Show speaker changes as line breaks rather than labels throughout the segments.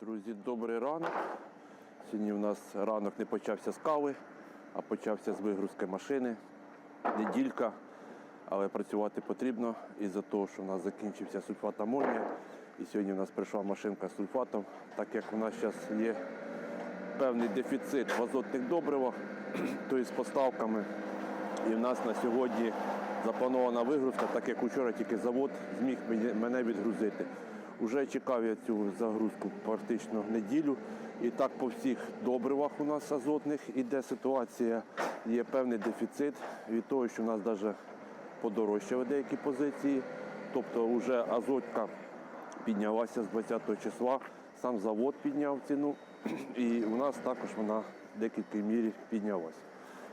Друзі, добрий ранок. Сьогодні у нас ранок не почався з кави, а почався з вигрузки машини. Неділька, але працювати потрібно із-за того, що у нас закінчився сульфат амонія. І сьогодні у нас прийшла машинка з сульфатом, так як у нас зараз є певний дефіцит в азотних добривах, то і з поставками. І в нас на сьогодні запланована вигрузка, так як вчора тільки завод зміг мене відгрузити. Уже чекав я цю загрузку практично неділю. І так по всіх добривах у нас азотних іде ситуація. Є певний дефіцит від того, що у нас навіть подорожчали деякі позиції. Тобто вже азотка піднялася з 20 числа, сам завод підняв ціну, і у нас також вона в декілька мірі піднялася.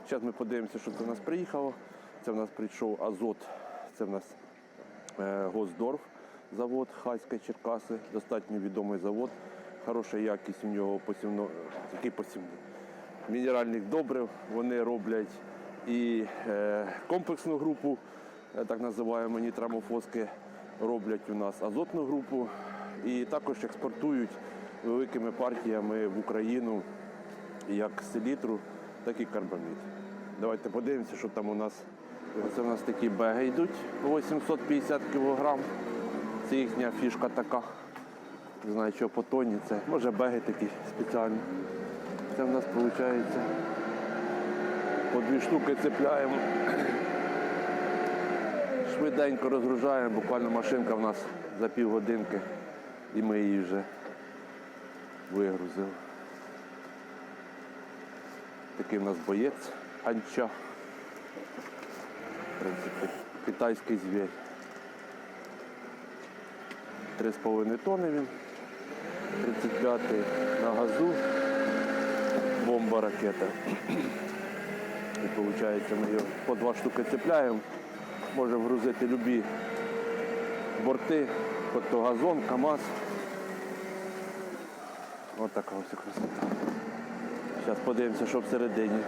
Зараз ми подивимося, що це в нас приїхало. Це в нас прийшов азот, це в нас е, Госдорф завод Хайська Черкаси, достатньо відомий завод. Хороша якість у нього посівно, який посівний. Мінеральних добрив вони роблять і е, комплексну групу, е, так називаємо нітрамофоски, роблять у нас азотну групу і також експортують великими партіями в Україну як селітру, так і карбамід. Давайте подивимося, що там у нас. Це у нас такі беги йдуть по 850 кг. Це їхня фішка така. Не знаю, що по тоні це. Може беги такі спеціальні. Це в нас виходить. По дві штуки цепляємо. Швиденько розгружаємо, буквально машинка в нас за півгодинки і ми її вже вигрузили. Такий в нас боєць анча. В принципі, китайський звір. 3,5 тонни він. 35-й на газу. Бомба ракета. І виходить, ми його по два штуки цепляємо. Може вгрузити любі борти, хоч то газон, КАМАЗ. Ось така ось красота. Зараз подивимося, що всередині.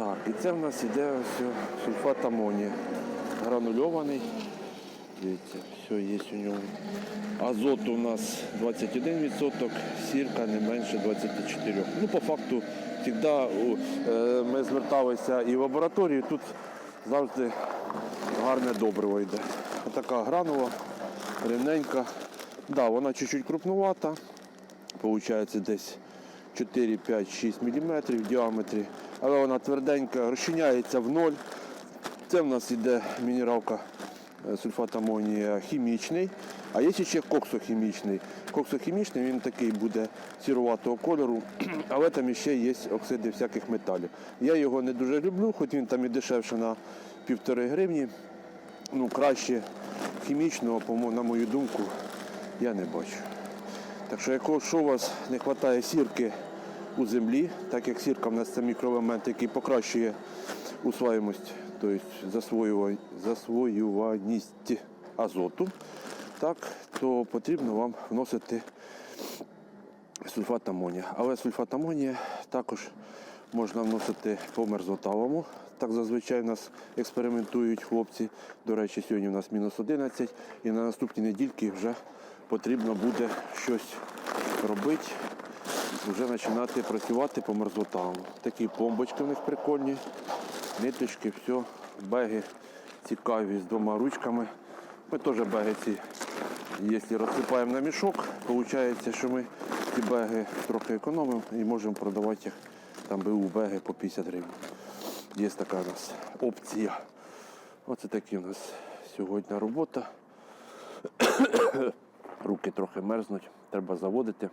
Так, і це в нас іде ось сульфат амонія. Гранульований. Дивіться, все є у ньому. Азоту у нас 21%, сірка не менше 24%. Ну, по факту, завжди е, ми зверталися і в лабораторію, тут завжди гарне добриво йде. Отака гранула, рівненька. Да, вона чуть-чуть крупнувата. Получається десь 4, 5, 6 мм в діаметрі. Але вона тверденька, розчиняється в ноль. Це в нас йде мінералка е, сульфат амонія хімічний, а є ще коксохімічний. Коксохімічний він такий буде сіруватого кольору, але там ще є оксиди всяких металів. Я його не дуже люблю, хоч він там і дешевше на півтори гривні. Ну, краще хімічного, на мою думку, я не бачу. Так що, якщо у вас не вистачає сірки у землі, так як сірка в нас це мікроелемент, який покращує усвоїмость, тобто засвоюваність азоту, так, то потрібно вам вносити сульфат амонія. Але сульфат амонія також можна вносити по мерзлотавому. Так зазвичай у нас експериментують хлопці. До речі, сьогодні у нас мінус 11 і на наступній недільці вже потрібно буде щось робити, вже починати працювати по мерзлотавому. Такі пломбочки в них прикольні, ниточки, все, беги цікаві з двома ручками. Ми теж беги ці Якщо розсипаємо на мішок, виходить, що ми ці беги трохи економимо і можемо продавати їх там БУ беги по 50 гривень. Є така у нас опція. Оце такі у нас сьогодні робота. Руки трохи мерзнуть, треба заводити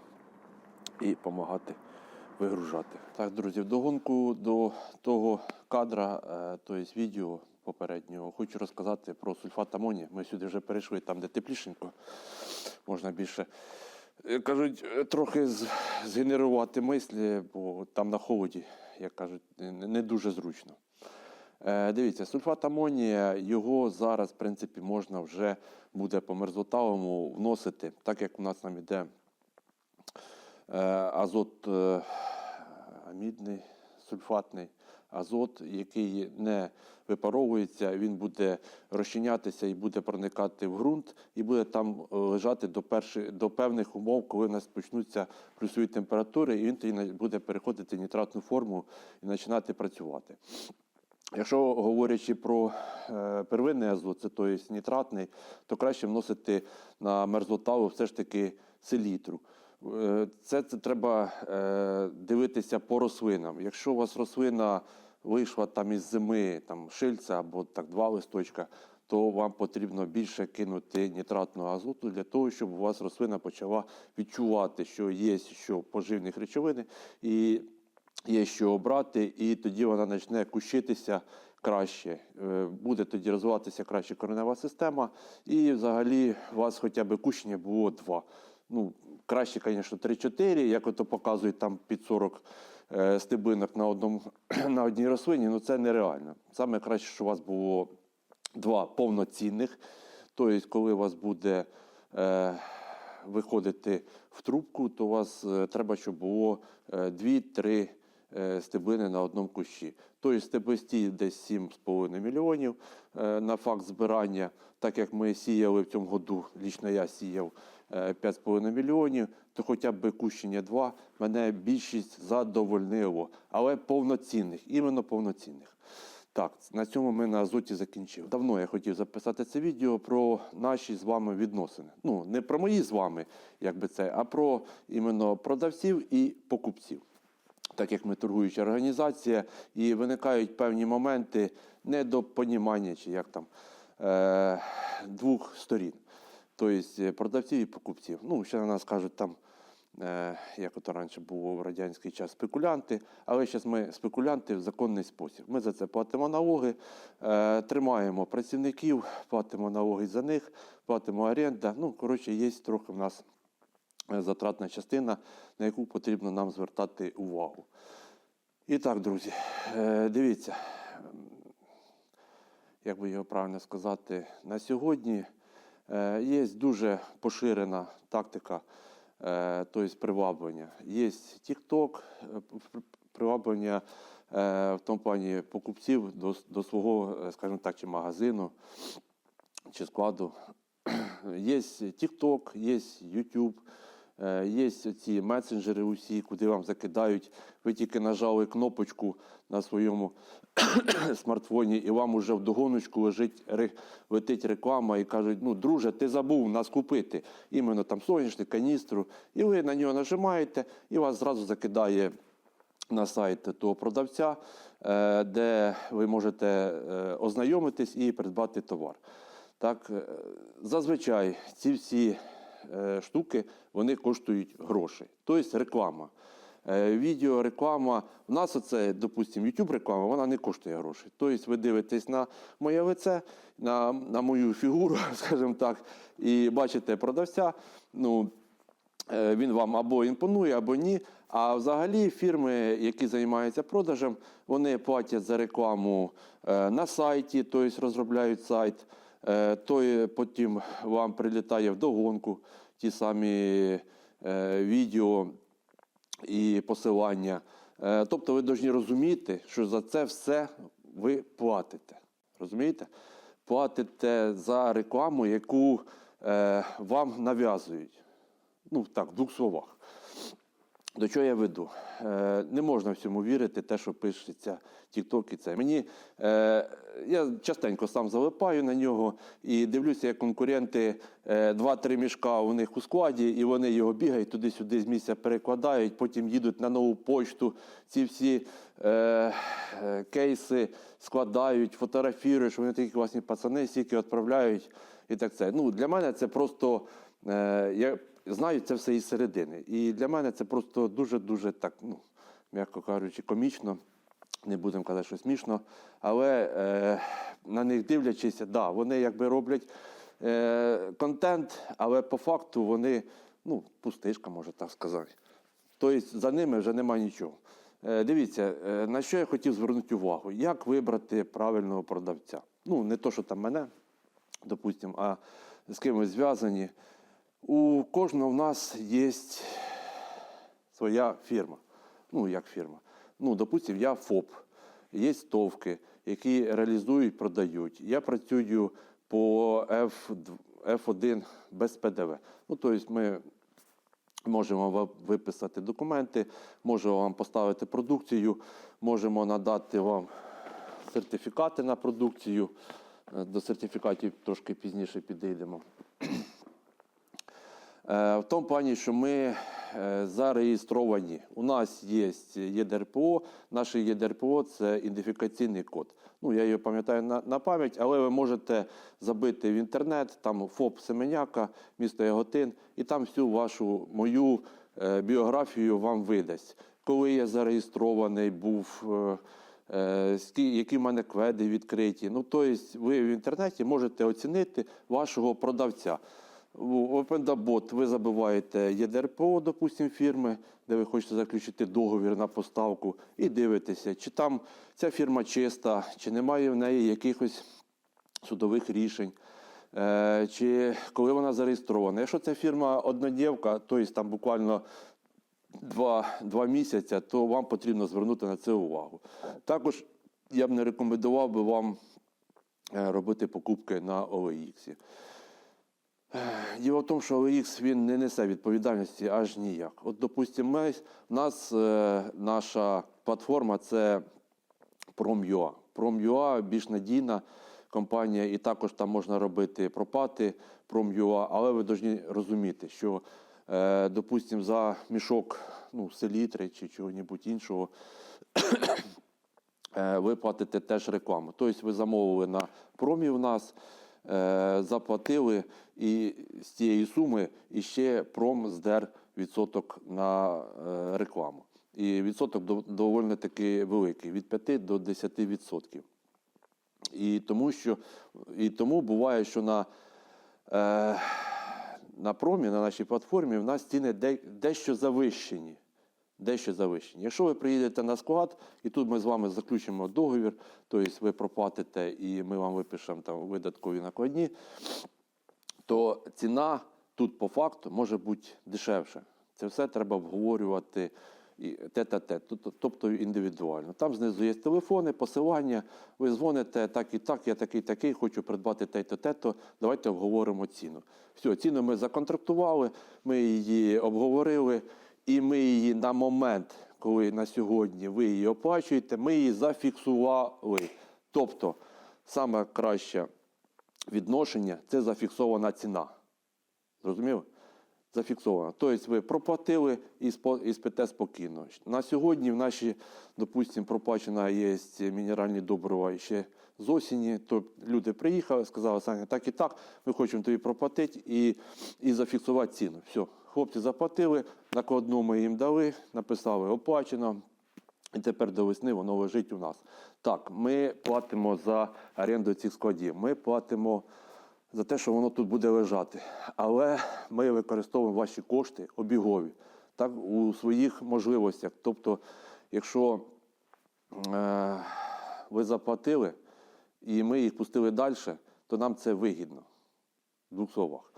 і допомагати вигружати. Так, друзі, вдогонку до того кадра, тобто відео попереднього, хочу розказати про сульфат амонія. Ми сюди вже перейшли там, де теплішенько, можна більше. е, Кажуть, е, трохи згенерувати мислі, бо там на холоді, як кажуть, не дуже зручно. Дивіться, сульфат амонія, його зараз, в принципі, можна вже буде по мерзлотавому вносити, так як у нас там іде азот е, амідний, сульфатний, азот, який не випаровується, він буде розчинятися і буде проникати в ґрунт, і буде там е, лежати до, перших, до певних умов, коли у нас почнуться плюсові температури, і він тоді буде переходити в нітратну форму і починати працювати. Якщо говорячи про е, первинний азот, це тобто нітратний, то краще вносити на мерзлотаву все ж таки селітру. Е, Це, це треба е, дивитися по рослинам. Якщо у вас рослина вийшла там із зими, там шильця або так два листочка, то вам потрібно більше кинути нітратного азоту для того, щоб у вас рослина почала відчувати, що є що поживних речовини і є що обрати, і тоді вона почне кущитися краще. Е, Буде тоді розвиватися краще коренева система, і взагалі у вас хоча б кущення було два. Ну, краще, звісно, 3-4, як ото показують там під 40 е, стебинок на, одному, на одній рослині, ну це нереально. Саме краще, що у вас було два повноцінних. Тобто, коли у вас буде е, виходити в трубку, то у вас е, треба, щоб було е, 2-3 е, стеблини на одному кущі. Тобто стеблисті десь 7,5 мільйонів на факт збирання, так як ми сіяли в цьому году, лічно я сіяв 5,5 мільйонів, то хоча б кущення 2 мене більшість задовольнило, але повноцінних, іменно повноцінних. Так, на цьому ми на азоті закінчили. Давно я хотів записати це відео про наші з вами відносини. Ну, не про мої з вами, як би це, а про іменно продавців і покупців. Так як ми торгуюча організація, і виникають певні моменти недопонімання, чи як там е, двох сторін. Тобто продавців і покупців. Ну, ще на нас кажуть там е, як ото раніше було в радянський час, спекулянти. Але зараз ми спекулянти в законний спосіб. Ми за це платимо налоги, е, тримаємо працівників, платимо налоги за них, платимо оренда. Ну, коротше, є трохи в нас е, затратна частина, на яку потрібно нам звертати увагу. І так, друзі, е, дивіться, як би його правильно сказати, на сьогодні є дуже поширена тактика, е, тобто приваблення. Є TikTok, е, приваблення е, в тому плані покупців до, до свого, е, скажімо так, чи магазину, чи складу. Є TikTok, є YouTube, е, є ці месенджери усі, куди вам закидають. Ви тільки нажали кнопочку на своєму смартфоні, і вам уже в догоночку лежить, летить реклама і кажуть, ну, друже, ти забув нас купити. Іменно там соняшник, каністру. І ви на нього нажимаєте, і вас зразу закидає на сайт того продавця, е, де ви можете е, ознайомитись і придбати товар. Так, е, зазвичай ці всі е, штуки вони коштують грошей, тобто реклама. Е, Відео, реклама. У нас оце, допустимо, YouTube реклама, вона не коштує грошей. Тобто ви дивитесь на моє лице, на, на мою фігуру, скажімо так, і бачите продавця. Ну, Е, він вам або імпонує, або ні. А взагалі фірми, які займаються продажем, вони платять за рекламу е, на сайті, тобто розробляють сайт, е, то потім вам прилітає вдогонку ті самі е, відео і посилання. Е, Тобто ви повинні розуміти, що за це все ви платите. Розумієте? Платите за рекламу, яку е, вам нав'язують. Ну, так, в двох словах. До чого я веду? Е, не можна всьому вірити, те, що пишеться TikTok і це. Мені, е, я частенько сам залипаю на нього і дивлюся, як конкуренти е, два-три мішка у них у складі, і вони його бігають туди-сюди з місця перекладають, потім їдуть на нову почту, ці всі е, е, кейси складають, фотографірують, що вони такі класні пацани, стільки відправляють і так це. Ну, для мене це просто. Е, я знаю це все із середини. І для мене це просто дуже-дуже так, ну, м'яко кажучи, комічно. Не будемо казати, що смішно. Але е, на них дивлячись, да, вони якби роблять е, контент, але по факту вони, ну, пустишка, можна так сказати. Тобто за ними вже немає нічого. Е, дивіться, е, на що я хотів звернути увагу, як вибрати правильного продавця. Ну, не то, що там мене, допустимо, а з ким ви зв'язані. У кожного в нас є своя фірма. Ну, як фірма. Ну, допустимо, я ФОП. є стовки, які реалізують, продають. Я працюю по F, F1 без ПДВ. Ну, тобто ми можемо виписати документи, можемо вам поставити продукцію, можемо надати вам сертифікати на продукцію. Е, До сертифікатів трошки пізніше підійдемо. Е, В тому плані, що ми е, зареєстровані. У нас є ЄДРПО. Наше ЄДРПО це ідентифікаційний код. Ну, я його пам'ятаю на, на пам'ять, але ви можете забити в інтернет, там ФОП Семеняка, місто Яготин, і там всю вашу мою е, біографію вам видасть. Коли я зареєстрований був. які в мене кведи відкриті. Ну, тобто ви в інтернеті можете оцінити вашого продавця. В OpenDabot ви забиваєте ЄДРПО, допустим, фірми, де ви хочете заключити договір на поставку, і дивитеся, чи там ця фірма чиста, чи немає в неї якихось судових рішень, е, чи коли вона зареєстрована. Якщо ця фірма однодівка, тобто там буквально два, два місяці, то вам потрібно звернути на це увагу. Також я б не рекомендував би вам е, робити покупки на OLX. Діло в тому, що OLX він не несе відповідальності аж ніяк. От, допустимо, в нас е, наша платформа це Prom.ua. Prom.ua більш надійна компанія, і також там можна робити пропати Prom.ua, але ви повинні розуміти, що, е, допустимо, за мішок ну, селітри чи чого-небудь іншого е, ви платите теж рекламу. Тобто ви замовили на промі в нас, заплатили і з цієї суми іще пром здер відсоток на е, рекламу. І відсоток доволі таки великий від 5 до 10 відсотків. І тому, що, і тому буває, що на, е, на промі, на нашій платформі, в нас ціни дещо завищені. Дещо завищені. Якщо ви приїдете на склад, і тут ми з вами заключимо договір, тобто ви проплатите і ми вам випишемо там видаткові накладні, то ціна тут по факту може бути дешевша. Це все треба обговорювати і тет-а-тет, тобто- індивідуально. Там знизу є телефони, посилання, ви дзвоните так і так, я такий такий, хочу придбати те-то, те-то, давайте обговоримо ціну. Все, ціну ми законтрактували, ми її обговорили, і ми її на момент, коли на сьогодні ви її оплачуєте, ми її зафіксували. Тобто, саме краще відношення це зафіксована ціна. Зрозуміло? Зафіксовано. Тобто ви проплатили і спите спокійно. На сьогодні в наші, допустимо, проплачена є мінеральні добрива ще з осені. То люди приїхали, сказали, Саня, так і так, ми хочемо тобі проплатити і, і зафіксувати ціну. Все, хлопці заплатили, накладну ми їм дали, написали оплачено. І тепер до весни воно лежить у нас. Так, ми платимо за оренду цих складів. Ми платимо за те, що воно тут буде лежати. Але ми використовуємо ваші кошти обігові так, у своїх можливостях. Тобто, якщо е, ви заплатили і ми їх пустили далі, то нам це вигідно. В двох словах.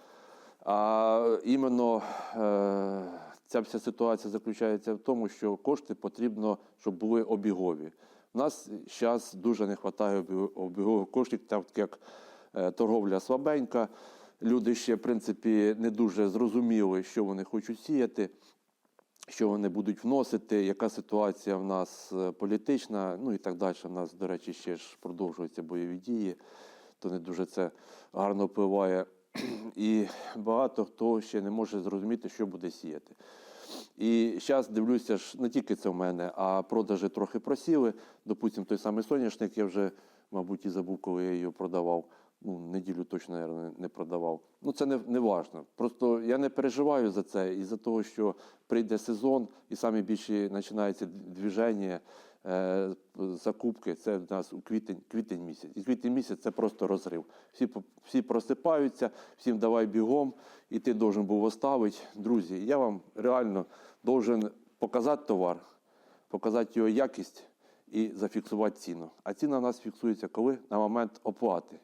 А іменно е, ця вся ситуація заключається в тому, що кошти потрібно, щоб були обігові. У нас зараз дуже не вистачає обігових коштів, так як е, торговля слабенька. Люди ще, в принципі, не дуже зрозуміли, що вони хочуть сіяти, що вони будуть вносити, яка ситуація в нас е, політична, ну і так далі. У нас, до речі, ще ж продовжуються бойові дії, то не дуже це гарно впливає. І багато хто ще не може зрозуміти, що буде сіяти. І зараз дивлюся, ж не тільки це в мене, а продажі трохи просіли. Допустимо, той самий соняшник, я вже, мабуть, і забув, коли я його продавав. Ну, неділю точно, мабуть, не продавав. Ну, це не, не важно. Просто я не переживаю за це із-за того, що прийде сезон і самі більші починаються движення, е, закупки. Це в нас у квітень, квітень місяць. І квітень місяць це просто розрив. Всі, всі просипаються, всім давай бігом, і ти должен був оставити. Друзі, я вам реально должен показати товар, показати його якість і зафіксувати ціну. А ціна у нас фіксується коли? На момент оплати.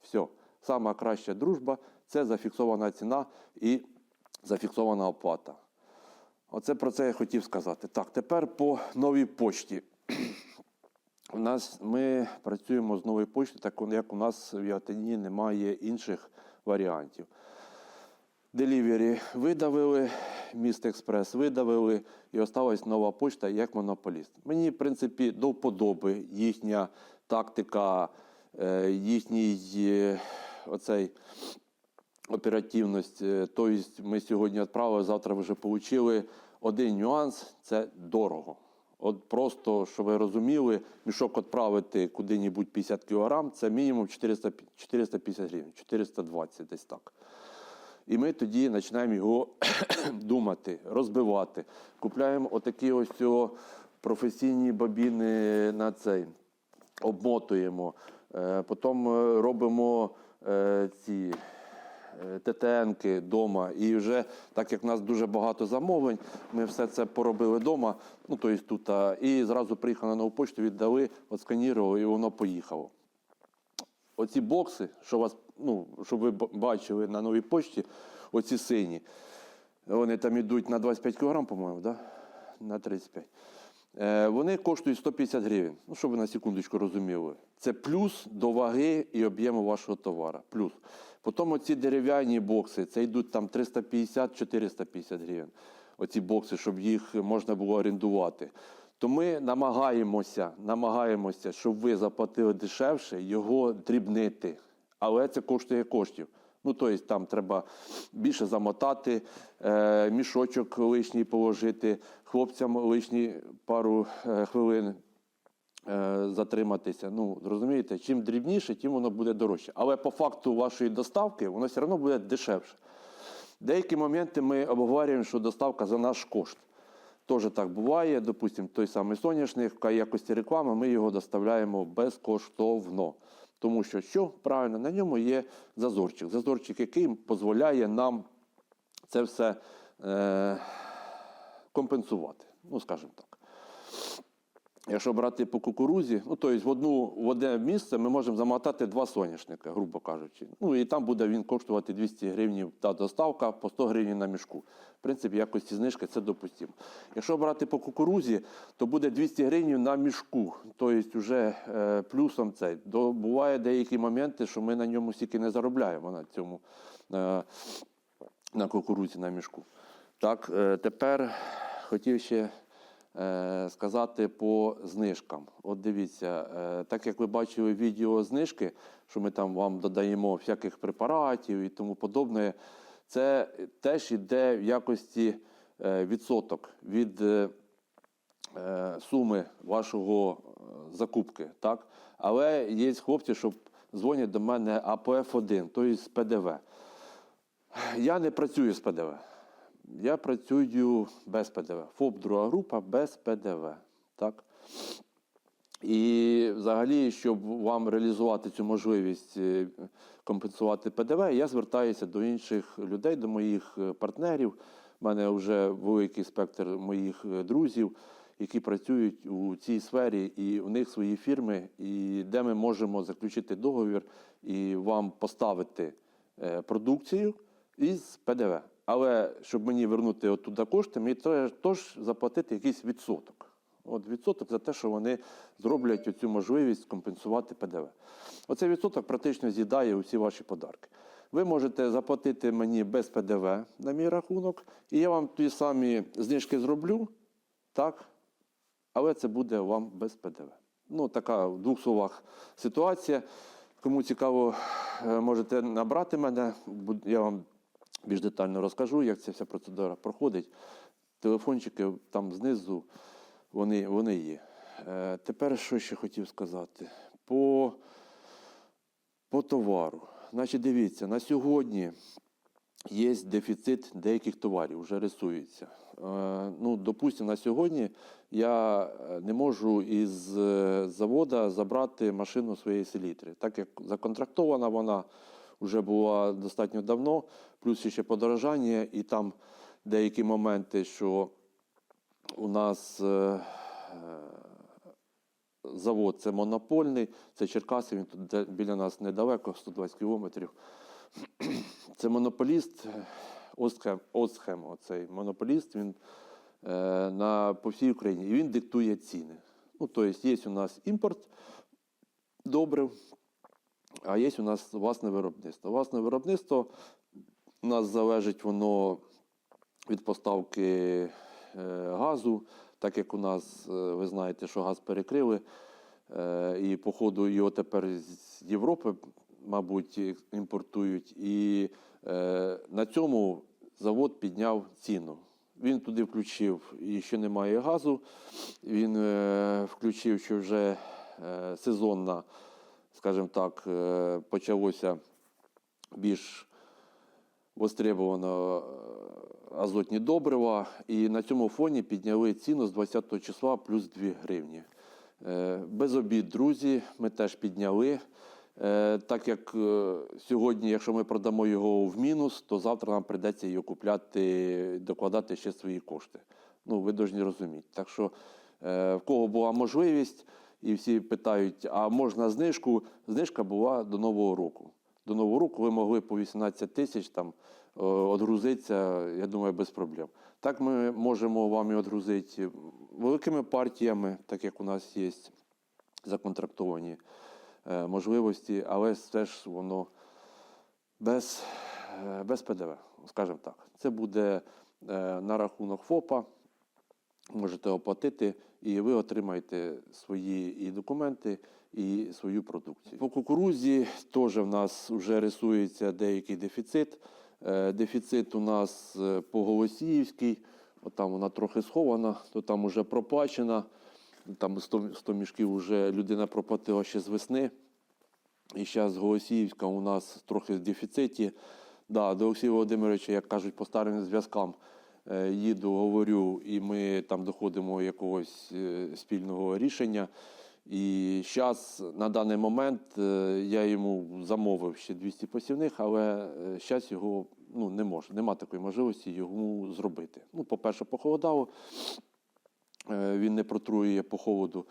Все. Сама краща дружба це зафіксована ціна і зафіксована оплата. Оце про це я хотів сказати. Так, тепер по новій почті. У нас ми працюємо з новою поштою, так як у нас в Яготині немає інших варіантів. Делівері видавили, міст експрес видавили, і осталась нова почта як монополіст. Мені, в принципі, до вподоби їхня тактика, е, їхній е, оцей оперативність. Е, Тобто ми сьогодні відправили, завтра вже отримали. Один нюанс це дорого. От просто, щоб ви розуміли, мішок відправити куди-небудь 50 кг, це мінімум 400, 450 гривень, 420 десь так. І ми тоді починаємо його думати, розбивати. Купляємо отакі ось професійні бобіни на цей, обмотуємо. Е, Потім е, робимо е, ці ТТНки вдома. І вже, так як в нас дуже багато замовлень, ми все це поробили вдома, ну тобто тут, і зразу приїхали на нову почту, віддали, отсканірували, і воно поїхало. Оці бокси, що вас, ну, щоб ви бачили на новій почті, оці сині, вони там йдуть на 25 кг, по-моєму, да? на 35. Е, вони коштують 150 гривень. Ну, щоб ви на секундочку розуміли. Це плюс до ваги і об'єму вашого товару. Плюс. Потім оці дерев'яні бокси, це йдуть там 350-450 гривень. Оці бокси, щоб їх можна було орендувати. То ми намагаємося, намагаємося, щоб ви заплатили дешевше, його дрібнити. Але це коштує коштів. Ну, тобто там треба більше замотати, е, мішочок лишній положити, хлопцям лишні пару е, хвилин е, затриматися. Ну, розумієте, чим дрібніше, тим воно буде дорожче. Але по факту вашої доставки воно все одно буде дешевше. Деякі моменти ми обговорюємо, що доставка за наш кошт. Теж так буває. Допустимо, той самий соняшник, в якості реклами ми його доставляємо безкоштовно. Тому що що правильно, на ньому є зазорчик. Зазорчик, який дозволяє нам це все е, компенсувати. Ну, скажімо так. Якщо брати по кукурузі, ну тобто в одну в одне місце ми можемо замотати два соняшника, грубо кажучи. Ну і там буде він коштувати 200 гривень та доставка по 100 гривень на мішку. В принципі, якості знижки це допустимо. Якщо брати по кукурузі, то буде 200 гривень на мішку. Тобто вже е, плюсом цей. До, буває деякі моменти, що ми на ньому стільки не заробляємо на цьому е, на кукурузі на мішку. Так, е, тепер хотів ще е, сказати по знижкам. От дивіться, е, так як ви бачили відео знижки, що ми там вам додаємо всяких препаратів і тому подобне, це теж йде в якості відсоток від суми вашого закупки. Так? Але є хлопці, що дзвонять до мене АПФ-1, тобто з ПДВ. Я не працюю з ПДВ. Я працюю без ПДВ. ФОП друга група без ПДВ. Так? І взагалі, щоб вам реалізувати цю можливість е, компенсувати ПДВ, я звертаюся до інших людей, до моїх е, партнерів. У мене вже великий спектр моїх е, друзів, які працюють у цій сфері, і у них свої фірми, і де ми можемо заключити договір і вам поставити продукцію із ПДВ. Але щоб мені вернути оттуда кошти, мені треба теж заплатити якийсь відсоток. От відсоток за те, що вони зроблять оцю можливість компенсувати ПДВ. Оцей відсоток практично з'їдає усі ваші подарки. Ви можете заплатити мені без ПДВ на мій рахунок, і я вам ті самі знижки зроблю, так? але це буде вам без ПДВ. Ну, така в двох словах ситуація. Кому цікаво, е, можете набрати мене, я вам більш детально розкажу, як ця вся процедура проходить. Телефончики там знизу, вони, вони є. Е, тепер що ще хотів сказати? По, по товару. Значить, дивіться, на сьогодні є дефіцит деяких товарів, вже рисується. Е, ну, допустимо, на сьогодні я е, не можу із е, завода забрати машину своєї селітри, так як законтрактована вона вже була достатньо давно, плюс ще подорожання, і там деякі моменти, що у нас е, е, завод це монопольний, це Черкаси, він тут біля нас недалеко, 120 кілометрів. Це монополіст е, Осхем, Осхем оцей монополіст, він на, по всій Україні, і він диктує ціни. Ну, тобто є у нас імпорт добрив, а є у нас власне виробництво. Власне виробництво у нас залежить воно від поставки е, газу, так як у нас, е, ви знаєте, що газ перекрили, е, і по ходу його тепер з Європи, мабуть, імпортують. І на цьому завод підняв ціну. Він туди включив, і ще немає газу. Він включив, що вже сезонна, скажімо так, почалося більш востребовано е, азотні добрива, і на цьому фоні підняли ціну з 20 числа плюс 2 гривні. Е, Без обід, друзі, ми теж підняли. Е, Так як сьогодні, якщо ми продамо його в мінус, то завтра нам прийдеться його купляти, докладати ще свої кошти. Ну, ви повинні розуміти. Так що, в кого була можливість, і всі питають, а можна знижку? Знижка була до Нового року. До Нового року ви могли по 18 тисяч там відгрузитися, я думаю, без проблем. Так ми можемо вам і відгрузити великими партіями, так як у нас є законтрактовані е, можливості, але все ж воно без, е, без ПДВ, скажімо так. Це буде е, на рахунок ФОПа, можете оплатити, і ви отримаєте свої і документи, і свою продукцію. По кукурузі теж в нас вже рисується деякий дефіцит. Е, Дефіцит у нас е, по Голосіївській, там вона трохи схована, то там вже проплачена. Там 100, 100 мішків вже людина проплатила ще з весни. І зараз Голосіївська у нас трохи в дефіциті. Да, до Олексія Володимировича, як кажуть, по старим зв'язкам е, їду, говорю, і ми там доходимо якогось спільного рішення. І зараз, на даний момент, е, я йому замовив ще 200 посівних, але зараз його ну, не може, нема такої можливості йому зробити. Ну, по-перше, похолодало, е, він не протруює по холоду.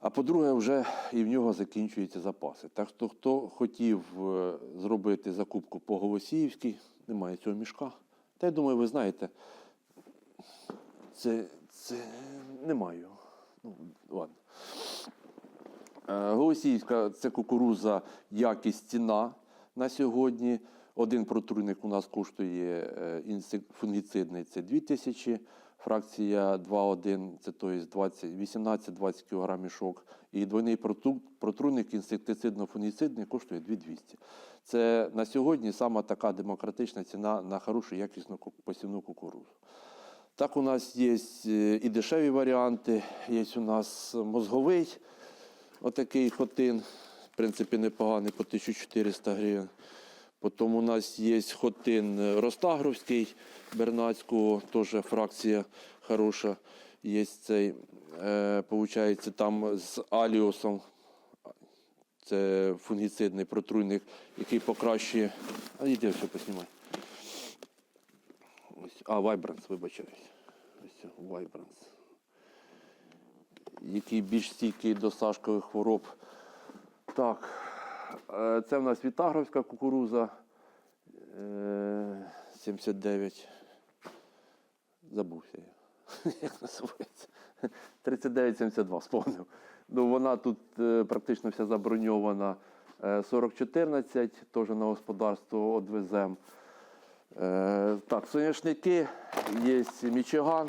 А по-друге, вже і в нього закінчуються запаси. Так що хто хотів е, зробити закупку по Голосіївській, немає цього мішка. Та я думаю, ви знаєте, це, це немає. Ну, ладно. Е, Голосіївська це кукуруза, якість ціна на сьогодні. Один протруйник у нас коштує е, фунгіцидний це 2 тисячі, фракція 2,1 це тобто 18-20 кг мішок. І двойний протруйник інсектицидно-фунгіцидний коштує 2200. Це на сьогодні сама така демократична ціна на хорошу якісну посівну кукурузу. Так, у нас є е, і дешеві варіанти, є у нас мозговий, отакий хотин, в принципі, непоганий по 1400 гривень. Потім у нас є хотин Ростагровський Бернацького, теж фракція хороша. Є цей, е, получається, там з Аліосом. Це фунгіцидний протруйник, який покращує. А йди все поснімай. Ось, а, Vibrance, вибачаюсь. Ось Vibrance. Який більш стійкий до сашкових хвороб. Так, е, це в нас Вітагровська кукуруза. е, 79. Забувся я. Як називається? 39,72, сповнив. Ну, вона тут е, практично вся заброньована. Е, 4014, теж на господарство одвезем. Е, так, соняшники, є Мічиган.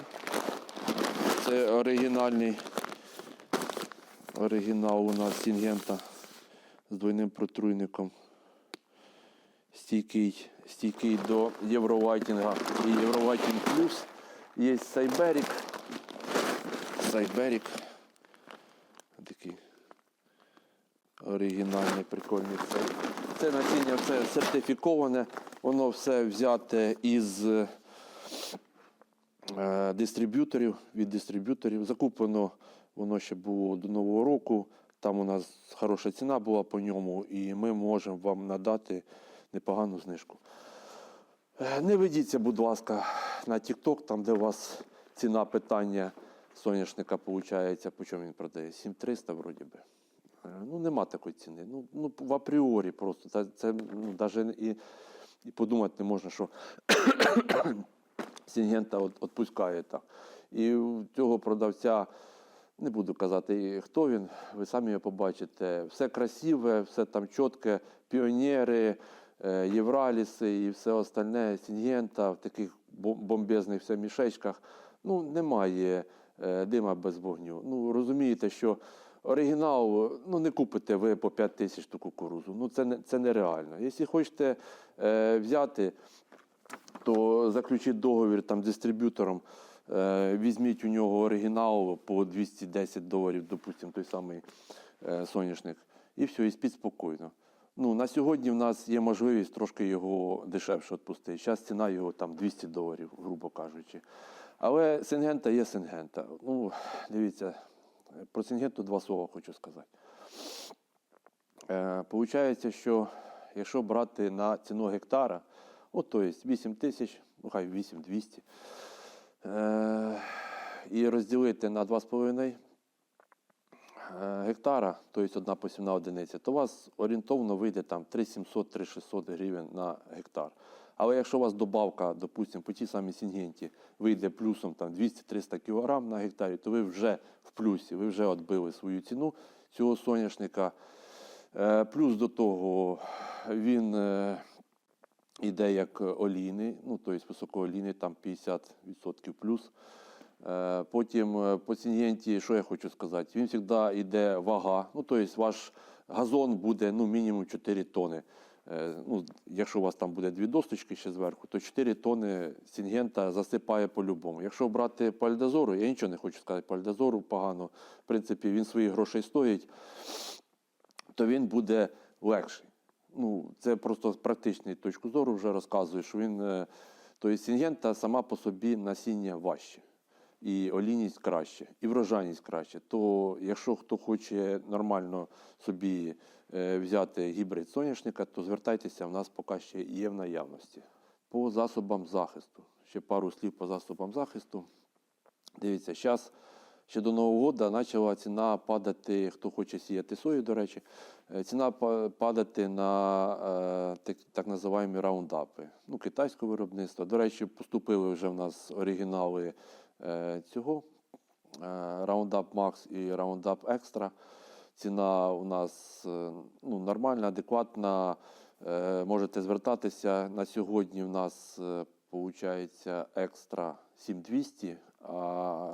Це оригінальний оригінал у нас Сінгента з двойним протруйником. Стійкий, стійкий до Євровайтінга і Євровайтінг плюс. Є Сайберік. Сайберік. Такий оригінальний, прикольний цей. Це насіння все сертифіковане, воно все взяте із е, дистриб'юторів, від дистриб'юторів. Закуплено воно ще було до Нового року. Там у нас хороша ціна була по ньому, і ми можемо вам надати непогану знижку. Е, Не ведіться, будь ласка, на TikTok, там, де у вас ціна питання соняшника виходить, по чому він продає? 7300 вроді би. Е, Ну, нема такої ціни. Ну, ну в апріорі просто. Це ну, навіть і, і подумати не можна, що Сінгента відпускає так. І цього продавця Не буду казати, хто він, ви самі його побачите. Все красиве, все там чітке, піонери, е, Євраліси і все остальне, Сінгента в таких бомбезних все мішечках. Ну, немає е, дима без вогню. Ну, розумієте, що оригінал ну, не купите ви по 5 тисяч ту кукурузу. Ну, це, це нереально. Якщо хочете е, взяти, то заключіть договір там з дистриб'ютором, візьміть у нього оригінал по 210 доларів, допустимо, той самий е, соняшник, і все, і спіть спокійно. Ну, на сьогодні в нас є можливість трошки його дешевше відпустити. Зараз ціна його там 200 доларів, грубо кажучи. Але Сингента є Сингента. Ну, дивіться, про Сингенту два слова хочу сказати. Е, Получається, що якщо брати на ціну гектара, от то є 8 тисяч, ну хай 8200, е, і розділити на 2,5 е, гектара, тобто одна посівна одиниця, то у вас орієнтовно вийде там 3700-3600 гривень на гектар. Але якщо у вас добавка, допустимо, по тій самій Сінгенті вийде плюсом там 200-300 кг на гектарі, то ви вже в плюсі, ви вже відбили свою ціну цього соняшника. Е, Плюс до того він іде як олійний, ну тобто високоолійний, там 50% плюс. Е, Потім е, по Сінгенті, що я хочу сказати, він завжди йде вага. Ну, тобто ваш газон буде ну, мінімум 4 тони. Е, Ну, якщо у вас там буде дві досточки ще зверху, то 4 тони Сінгента засипає по-любому. Якщо брати пальдозору, я нічого не хочу сказати, пальдозору погано. В принципі, він своїх грошей стоїть то він буде легший. Ну, це просто з практичної точки зору вже розказую, що він, е, тобто Сінгента сама по собі насіння важче, і олійність краще, і врожайність краще. То якщо хто хоче нормально собі е, взяти гібрид соняшника, то звертайтеся, в нас поки ще є в наявності. По засобам захисту. Ще пару слів по засобам захисту. Дивіться, зараз ще до Нового року почала ціна падати, хто хоче сіяти сою, до речі, е, ціна падати на е, так, називаємо раундапи. Ну, китайського виробництва. До речі, поступили вже в нас оригінали е, цього Roundup Max і Roundup Extra. Ціна у нас ну, нормальна, адекватна. Можете звертатися. На сьогодні у нас виходить екстра 7200, а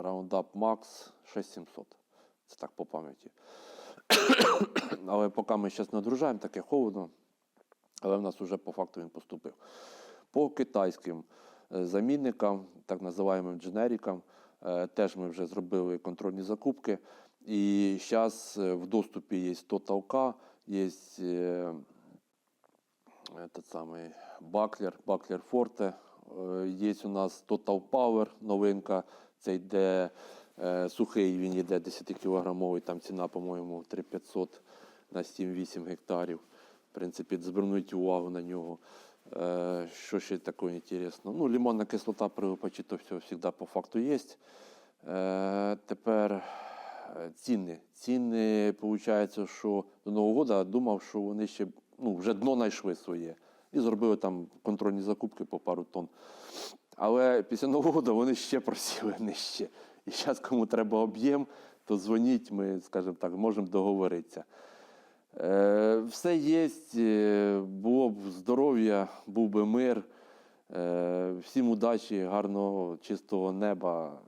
Roundup Max 6700. Це так по пам'яті. Але поки ми зараз не одружаємо, таке холодно. Але в нас вже по факту він поступив. По китайським е, замінникам, так називаємо дженерікам, е, теж ми вже зробили контрольні закупки. І зараз в доступі є Total є е, самий Баклер, Баклер Forte. Е, Є у нас Total Power, новинка. Це йде е, сухий, він йде 10-кілограмовий, там ціна, по-моєму, 3500 на 7-8 гектарів. В принципі, звернуть увагу на нього. Е, Що ще такого інтересного? Ну, лимонна кислота при випачі, то все завжди по факту є. Тепер ціни. Ціни, виходить, що до Нового року думав, що вони ще ну, вже дно знайшли своє. І зробили там контрольні закупки по пару тонн. Але після Нового року вони ще просіли нижче. І зараз, кому треба об'єм, то дзвоніть, ми, скажімо так, можемо договоритися. Е, все є, е, було б здоров'я, був би мир. Е, всім удачі, гарного, чистого неба.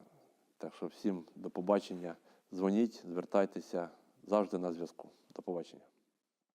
Так що всім до побачення. Дзвоніть, звертайтеся завжди на зв'язку. До побачення.